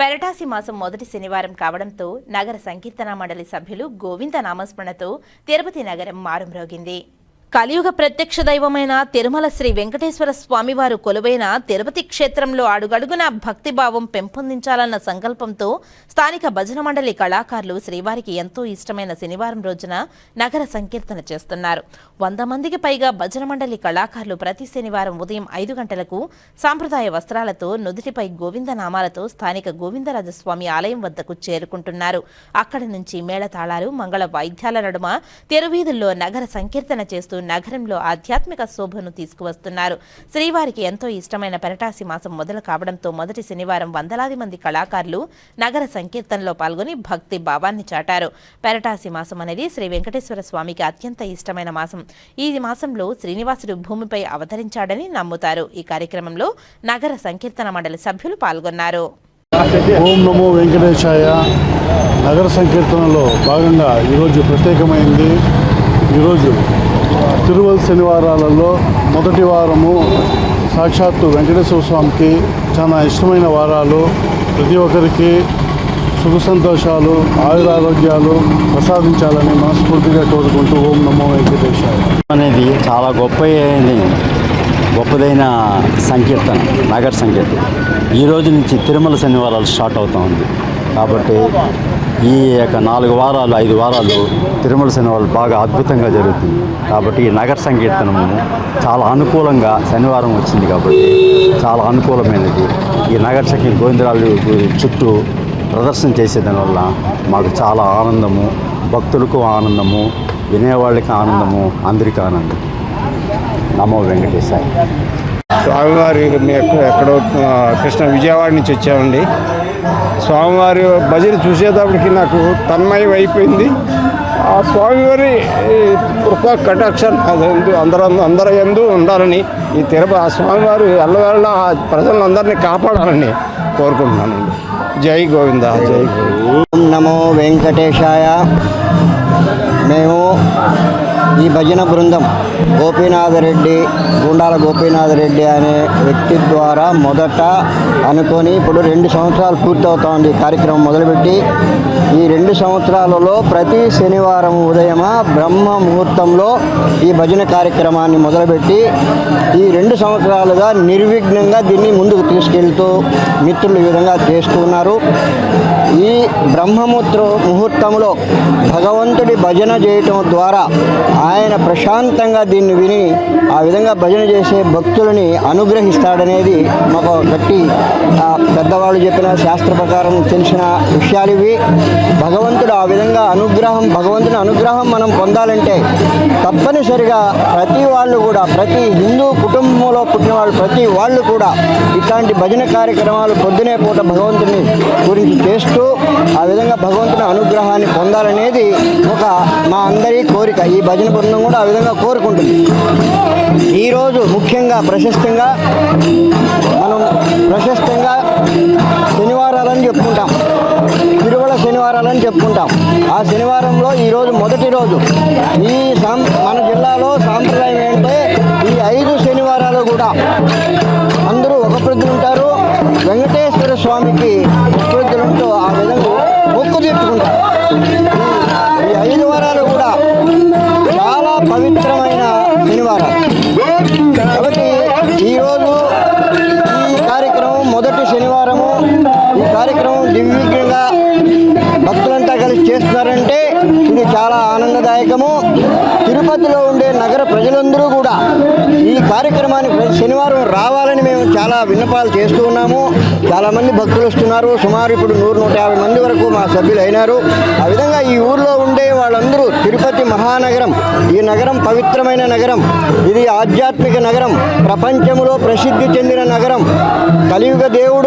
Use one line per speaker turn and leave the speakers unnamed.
పెరటాసి మాసం మొదటి శనివారం కావడంతో నగర సంకీర్తన మండలి సభ్యులు గోవింద నామస్మరణతో తిరుపతి నగరం మారుమ్రోగింది. కలియుగ ప్రత్యక్ష దైవమైన తిరుమల శ్రీ వెంకటేశ్వర స్వామివారు కొలువైన తిరుపతి క్షేత్రంలో అడుగడుగున భక్తిభావం పెంపొందించాలన్న సంకల్పంతో స్థానిక భజన మండలి కళాకారులు శ్రీవారికి ఎంతో ఇష్టమైన శనివారం రోజున నగర సంకీర్తన చేస్తున్నారు. వంద మందికి పైగా భజన మండలి కళాకారులు ప్రతి శనివారం ఉదయం ఐదు గంటలకు సాంప్రదాయ వస్త్రాలతో నుదుటిపై గోవింద నామాలతో స్థానిక గోవిందరాజస్వామి ఆలయం వద్దకు చేరుకుంటున్నారు. అక్కడి నుంచి మేళతాళాలు మంగళ వాయిద్యాల నడుమ తెరువీధుల్లో నగర సంకీర్తన చేస్తూ నగరంలో ఆధ్యాత్మిక శోభను తీసుకువస్తున్నారు. శ్రీవారికి ఎంతో ఇష్టమైన పెరటాసి మాసం మొదలు కావడంతో మొదటి శనివారం వందలాది మంది కళాకారులు నగర సంకీర్తనలో పాల్గొని భక్తి భావాన్ని చాటారు. పెరటాసి మాసం అనేది శ్రీ వెంకటేశ్వర స్వామికి అత్యంత ఇష్టమైన మాసం. ఈ మాసంలో శ్రీనివాసుడు భూమిపై అవతరించాడని నమ్ముతారు. ఈ కార్యక్రమంలో నగర సంకీర్తన మండలి సభ్యులు పాల్గొన్నారు.
ఓం నమో వెంకటేశాయ. నగర సంకీర్తనలో భాగంగా ఈరోజు ప్రత్యేకమైంది. ఈరోజు తిరువల శనివారాలలో మొదటి వారము సాక్షాత్తు వెంకటేశ్వర స్వామికి చాలా ఇష్టమైన వారాలు. ప్రతి ఒక్కరికి సుఖ సంతోషాలు ఆయురారోగ్యాలు ప్రసాదించాలని మనస్ఫూర్తిగా కోరుకుంటూ ఓం నమో వెంకటేశాయ.
అనేది చాలా గొప్ప గొప్పదైన సంకీర్తన నగర సంకీర్తన. ఈ రోజు నుంచి తిరుమల శనివారాలు స్టార్ట్ అవుతూ ఉంది. కాబట్టి ఈ యొక్క నాలుగు వారాలు ఐదు వారాలు తిరుమల శనివారం బాగా అద్భుతంగా జరుగుతుంది. కాబట్టి ఈ నగర సంకీర్తనము చాలా అనుకూలంగా శనివారం వచ్చింది కాబట్టి చాలా అనుకూలమైనది. ఈ నగర సంకీర్తన గోవిందరాలు చుట్టూ ప్రదర్శన చేసేదానివల్ల మాకు చాలా ఆనందము భక్తులకు ఆనందము వినేవాళ్ళకి ఆనందము అందరికీ ఆనందం. నమో వెంకటేశాయ.
స్వామివారి ఎక్కడో కృష్ణ విజయవాడ నుంచి వచ్చామండి. స్వామివారి భజన చూసేటప్పటికి నాకు తన్మయం అయిపోయింది. ఆ స్వామివారి ఈ కృప కటాక్షం అందరూ అందరూ ఎందు ఉండాలని ఈ తిరుపతి ఆ స్వామివారు ఎల్లవేళ ఆ ప్రజలందరినీ కాపాడాలని కోరుకుంటున్నానండి జై గోవింద జై గోవింద.
నమో వెంకటేశాయ. మేము ఈ భజన బృందం గోపీనాథరెడ్డి గుండాల గోపీనాథరెడ్డి అనే వ్యక్తి ద్వారా మొదట అనుకొని ఇప్పుడు రెండు సంవత్సరాలు పూర్తవుతోంది కార్యక్రమం మొదలుపెట్టి. ఈ రెండు సంవత్సరాలలో ప్రతి శనివారం ఉదయమ బ్రహ్మ ముహూర్తంలో ఈ భజన కార్యక్రమాన్ని మొదలుపెట్టి ఈ రెండు సంవత్సరాలుగా నిర్విఘ్నంగా దీన్ని ముందుకు తీసుకెళ్తూ మిత్రులు ఈ విధంగా చేస్తూ ఉన్నారు. ఈ బ్రహ్మముత్ర ముహూర్తంలో భగవంతుడి భజన చేయటం ద్వారా ఆయన ప్రశాంతంగా దీన్ని విని ఆ విధంగా భజన చేసే భక్తులని అనుగ్రహిస్తాడనేది మాకు గట్టి పెద్దవాళ్ళు చెప్పిన శాస్త్ర ప్రకారం తెలిసిన విషయాలు ఇవి. భగవంతుడు ఆ విధంగా అనుగ్రహం భగవంతుని అనుగ్రహం మనం పొందాలంటే తప్పనిసరిగా ప్రతి వాళ్ళు కూడా ప్రతి హిందూ కుటుంబంలో పుట్టిన వాళ్ళు ప్రతి వాళ్ళు కూడా ఇట్లాంటి భజన కార్యక్రమాలు పొద్దునే పూట భగవంతుని గురించి చేస్తూ ఆ విధంగా భగవంతుని అనుగ్రహాన్ని పొందాలనేది ఒక మా అందరి కోరిక. ఈ భజన బృందం కూడా ఆ విధంగా కోరుకుంటుంది. ఈరోజు ముఖ్యంగా ప్రశస్తంగా మనం ప్రశస్తంగా శనివారాలని చెప్పుకుంటాం. తిరుమల శనివారాలని చెప్పుకుంటాం. ఆ శనివారంలో ఈరోజు మొదటి రోజు. ఈ సాం మన జిల్లాలో సాంప్రదాయం ఏంటంటే ఈ ఐదు శనివారాలు కూడా. అందరూ ఒక ప్రొద్దులు ఉంటారు. వెంకటేశ్వర స్వామికి ఈరోజు చేస్తున్నారంటే ఇది చాలా ఆనందదాయకము. తిరుపతిలో ఉండే నగర ప్రజలందరూ కూడా ఈ కార్యక్రమానికి శనివారం రావాలని మేము చాలా విన్నపాలు చేస్తూ ఉన్నాము. చాలామంది భక్తులు వస్తున్నారు. సుమారు ఇప్పుడు నూరు నూట యాభై మంది వరకు మా సభ్యులు అయినారు. ఆ విధంగా ఈ ఊర్లో ఉండే వాళ్ళందరూ తిరుపతి మహానగరం ఈ నగరం పవిత్రమైన నగరం ఇది ఆధ్యాత్మిక నగరం ప్రపంచంలో ప్రసిద్ధి చెందిన నగరం. కలియుగ దేవుడు